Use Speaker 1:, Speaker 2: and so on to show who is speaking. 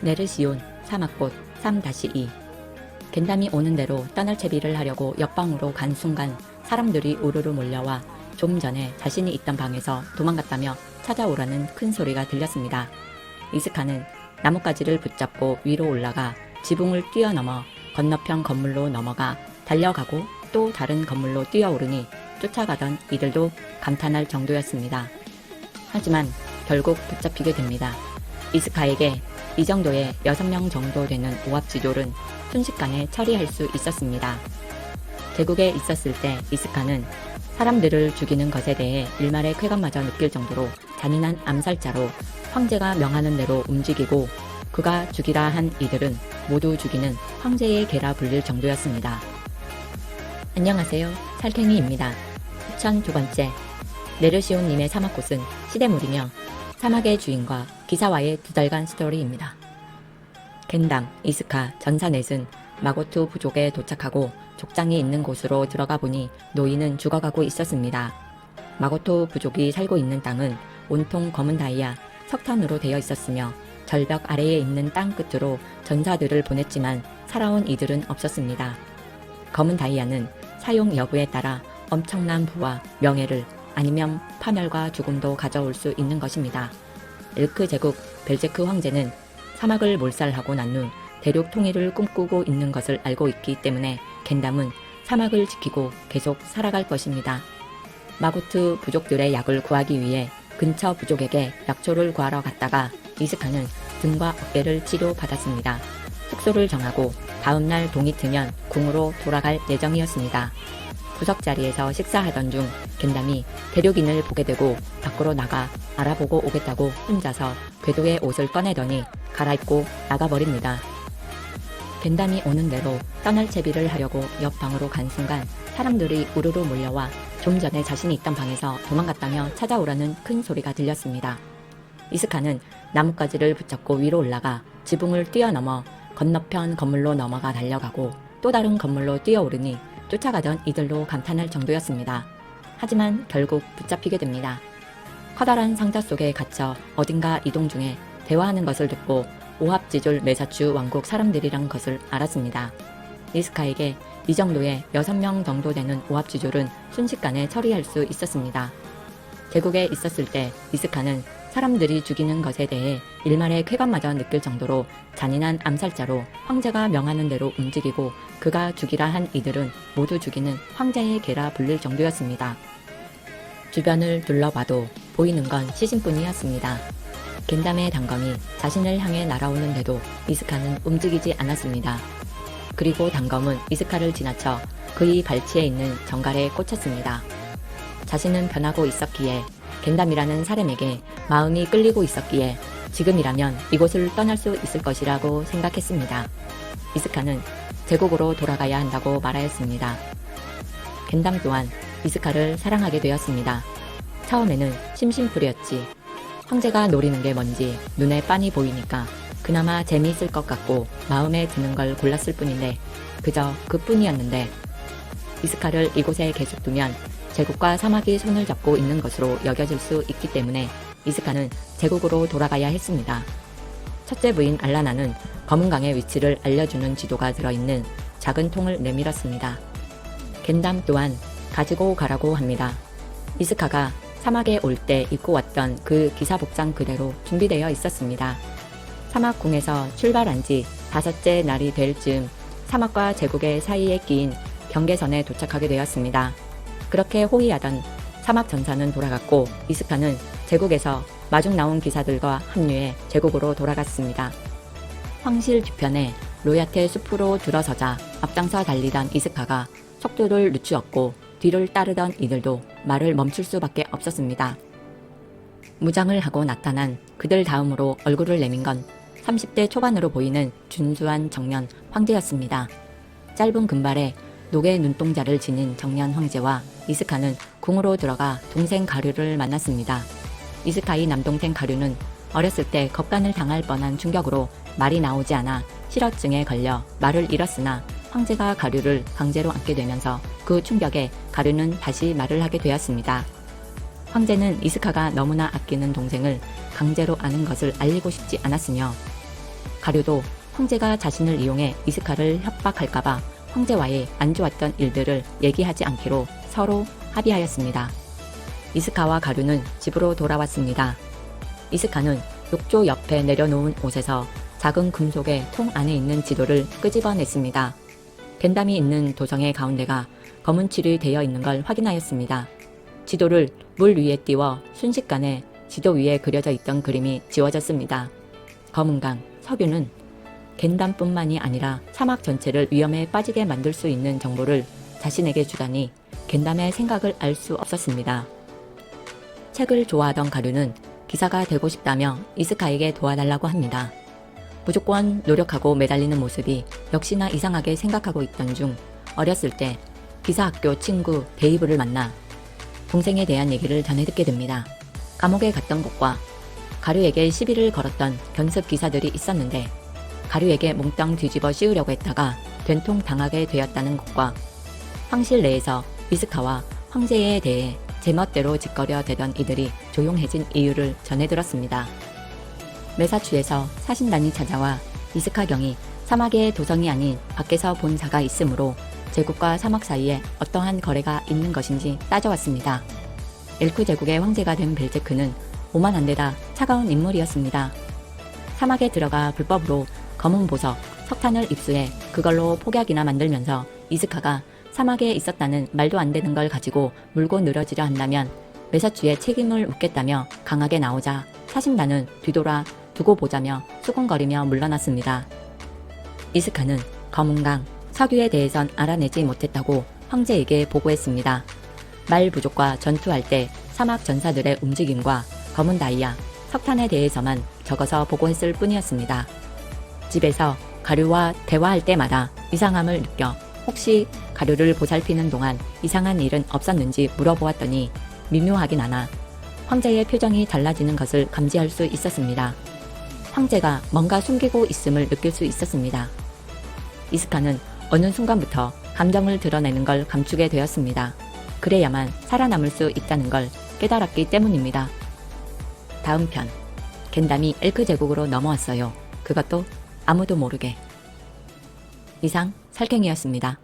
Speaker 1: 네르시온 사막꽃 3-2 겐담이 오는 대로 떠날 채비를 하려고 옆방으로 간 순간 사람들이 우르르 몰려와 좀 전에 자신이 있던 방에서 도망갔다며 찾아오라는 큰 소리가 들렸습니다. 이스카는 나뭇가지를 붙잡고 위로 올라가 지붕을 뛰어넘어 건너편 건물로 넘어가 달려가고 또 다른 건물로 뛰어오르니 쫓아가던 이들도 감탄할 정도였습니다. 하지만 결국 붙잡히게 됩니다. 이스카에게 이 정도의 6명 정도 되는 오합 지졸은 순식간에 처리할 수 있었습니다. 계곡에 있었을 때 이스카는 사람들을 죽이는 것에 대해 일말의 쾌감마저 느낄 정도로 잔인한 암살자로 황제가 명하는 대로 움직이고 그가 죽이라 한 이들은 모두 죽이는 황제의 개라 불릴 정도였습니다. 안녕하세요. 살쾡이입니다. 추천 두 번째. 네르시온님의 사막꽃은 시대물이며 사막의 주인과 기사와의 두 달간 스토리입니다. 겐담, 이스카, 전사넷은 마고투 부족에 도착하고 족장이 있는 곳으로 들어가 보니 노인은 죽어가고 있었습니다. 마고토 부족이 살고 있는 땅은 온통 검은 다이아, 석탄으로 되어 있었으며 절벽 아래에 있는 땅 끝으로 전사들을 보냈지만 살아온 이들은 없었습니다. 검은 다이아는 사용 여부에 따라 엄청난 부와 명예를 아니면 파멸과 죽음도 가져올 수 있는 것입니다. 일크 제국 벨제크 황제는 사막을 몰살하고 난 후 대륙 통일을 꿈꾸고 있는 것을 알고 있기 때문에 겐담은 사막을 지키고 계속 살아갈 것입니다. 마구트 부족들의 약을 구하기 위해 근처 부족에게 약초를 구하러 갔다가 이스카는 등과 어깨를 치료받았습니다. 숙소를 정하고 다음날 동이 트면 궁으로 돌아갈 예정이었습니다. 구석 자리에서 식사하던 중 겐담이 대륙인을 보게 되고 밖으로 나가 알아보고 오겠다고 혼자서 궤도에 옷을 꺼내더니 갈아입고 나가버립니다. 겐담이 오는 대로 떠날 채비를 하려고 옆 방으로 간 순간 사람들이 우르르 몰려와 좀 전에 자신이 있던 방에서 도망갔다며 찾아오라는 큰 소리가 들렸습니다. 이스카는 나뭇가지를 붙잡고 위로 올라가 지붕을 뛰어넘어 건너편 건물로 넘어가 달려가고 또 다른 건물로 뛰어오르니 쫓아가던 이들로 감탄할 정도였습니다. 하지만 결국 붙잡히게 됩니다. 커다란 상자 속에 갇혀 어딘가 이동 중에 대화하는 것을 듣고 오합지졸 메사추 왕국 사람들이란 것을 알았습니다. 이스카에게 이 정도의 6명 정도 되는 오합지졸은 순식간에 처리할 수 있었습니다. 계곡에 있었을 때 이스카는 사람들이 죽이는 것에 대해 일말의 쾌감마저 느낄 정도로 잔인한 암살자로 황제가 명하는 대로 움직이고 그가 죽이라 한 이들은 모두 죽이는 황제의 개라 불릴 정도였습니다. 주변을 둘러봐도 보이는 건 시신뿐이었습니다. 겐담의 단검이 자신을 향해 날아오는데도 이스카는 움직이지 않았습니다. 그리고 단검은 이스카를 지나쳐 그의 발치에 있는 정갈에 꽂혔습니다. 자신은 변하고 있었기에 겐담이라는 사람에게 마음이 끌리고 있었기에 지금이라면 이곳을 떠날 수 있을 것이라고 생각했습니다. 이스카는 제국으로 돌아가야 한다고 말하였습니다. 겐담 또한 이스카를 사랑하게 되었습니다. 처음에는 심심풀이었지. 황제가 노리는 게 뭔지 눈에 빤히 보이니까 그나마 재미있을 것 같고 마음에 드는 걸 골랐을 뿐인데 그저 그뿐이었는데 이스카를 이곳에 계속 두면 제국과 사막이 손을 잡고 있는 것으로 여겨질 수 있기 때문에 이스카는 제국으로 돌아가야 했습니다. 첫째 부인 알라나는 검은강의 위치를 알려주는 지도가 들어있는 작은 통을 내밀었습니다. 겐담 또한 가지고 가라고 합니다. 이스카가 사막에 올 때 입고 왔던 그 기사 복장 그대로 준비되어 있었습니다. 사막궁에서 출발한 지 다섯째 날이 될 즈음 사막과 제국의 사이에 끼인 경계선에 도착하게 되었습니다. 그렇게 호위하던 사막 전사는 돌아갔고 이스카는 제국에서 마중 나온 기사들과 합류해 제국으로 돌아갔습니다. 황실 뒤편에 로야테 숲으로 들어서자 앞장서 달리던 이스카가 속도를 늦추었고 뒤를 따르던 이들도 말을 멈출 수밖에 없었습니다. 무장을 하고 나타난 그들 다음으로 얼굴을 내민 건 30대 초반으로 보이는 준수한 청년 황제였습니다. 짧은 금발에 녹의 눈동자를 지닌 청년 황제와 이스카는 궁으로 들어가 동생 가류를 만났습니다. 이스카의 남동생 가류는 어렸을 때 겁간을 당할 뻔한 충격으로 말이 나오지 않아 실어증에 걸려 말을 잃었으나 황제가 가류를 강제로 안게 되면서 그 충격에 가류는 다시 말을 하게 되었습니다. 황제는 이스카가 너무나 아끼는 동생을 강제로 아는 것을 알리고 싶지 않았으며 가류도 황제가 자신을 이용해 이스카를 협박할까봐 황제와의 안 좋았던 일들을 얘기하지 않기로 서로 합의하였습니다. 이스카와 가류는 집으로 돌아왔습니다. 이스카는 욕조 옆에 내려놓은 옷에서 작은 금속의 통 안에 있는 지도를 끄집어냈습니다. 겐담이 있는 도성의 가운데가 검은 칠이 되어 있는 걸 확인하였습니다. 지도를 물 위에 띄워 순식간에 지도 위에 그려져 있던 그림이 지워졌습니다. 검은강, 석유는 겐담뿐만이 아니라 사막 전체를 위험에 빠지게 만들 수 있는 정보를 자신에게 주다니 겐담의 생각을 알 수 없었습니다. 책을 좋아하던 가류는 기사가 되고 싶다며 이스카에게 도와달라고 합니다. 무조건 노력하고 매달리는 모습이 역시나 이상하게 생각하고 있던 중 어렸을 때 기사 학교 친구 데이브를 만나 동생에 대한 얘기를 전해 듣게 됩니다. 감옥에 갔던 것과 가류에게 시비를 걸었던 견습 기사들이 있었는데 가류에게 몽땅 뒤집어 씌우려고 했다가 된통 당하게 되었다는 것과 황실 내에서 이스카와 황제에 대해 제멋대로 짓거려 대던 이들이 조용해진 이유를 전해 들었습니다. 메사추에서 사신단이 찾아와 이스카 경이 사막의 도성이 아닌 밖에서 본 자가 있으므로 제국과 사막 사이에 어떠한 거래가 있는 것인지 따져왔습니다. 엘쿠 제국의 황제가 된 벨제크는 오만한 데다 차가운 인물이었습니다. 사막에 들어가 불법으로 검은 보석, 석탄을 입수해 그걸로 폭약이나 만들면서 이스카가 사막에 있었다는 말도 안 되는 걸 가지고 물고 늘어지려 한다면 메사추에 책임을 묻겠다며 강하게 나오자 사신단은 뒤돌아 두고 보자며 수군거리며 물러났습니다. 이스카는 검은강, 석유에 대해선 알아내지 못했다고 황제에게 보고했습니다. 말 부족과 전투할 때 사막 전사들의 움직임과 검은 다이아, 석탄에 대해서만 적어서 보고했을 뿐이었습니다. 집에서 가류와 대화할 때마다 이상함을 느껴 혹시 가류를 보살피는 동안 이상한 일은 없었는지 물어보았더니 미묘하긴 하나 황제의 표정이 달라지는 것을 감지할 수 있었습니다. 황제가 뭔가 숨기고 있음을 느낄 수 있었습니다. 이스카는 어느 순간부터 감정을 드러내는 걸 감추게 되었습니다. 그래야만 살아남을 수 있다는 걸 깨달았기 때문입니다. 다음 편. 겐담이 엘크 제국으로 넘어왔어요. 그것도 아무도 모르게. 이상 설경이었습니다.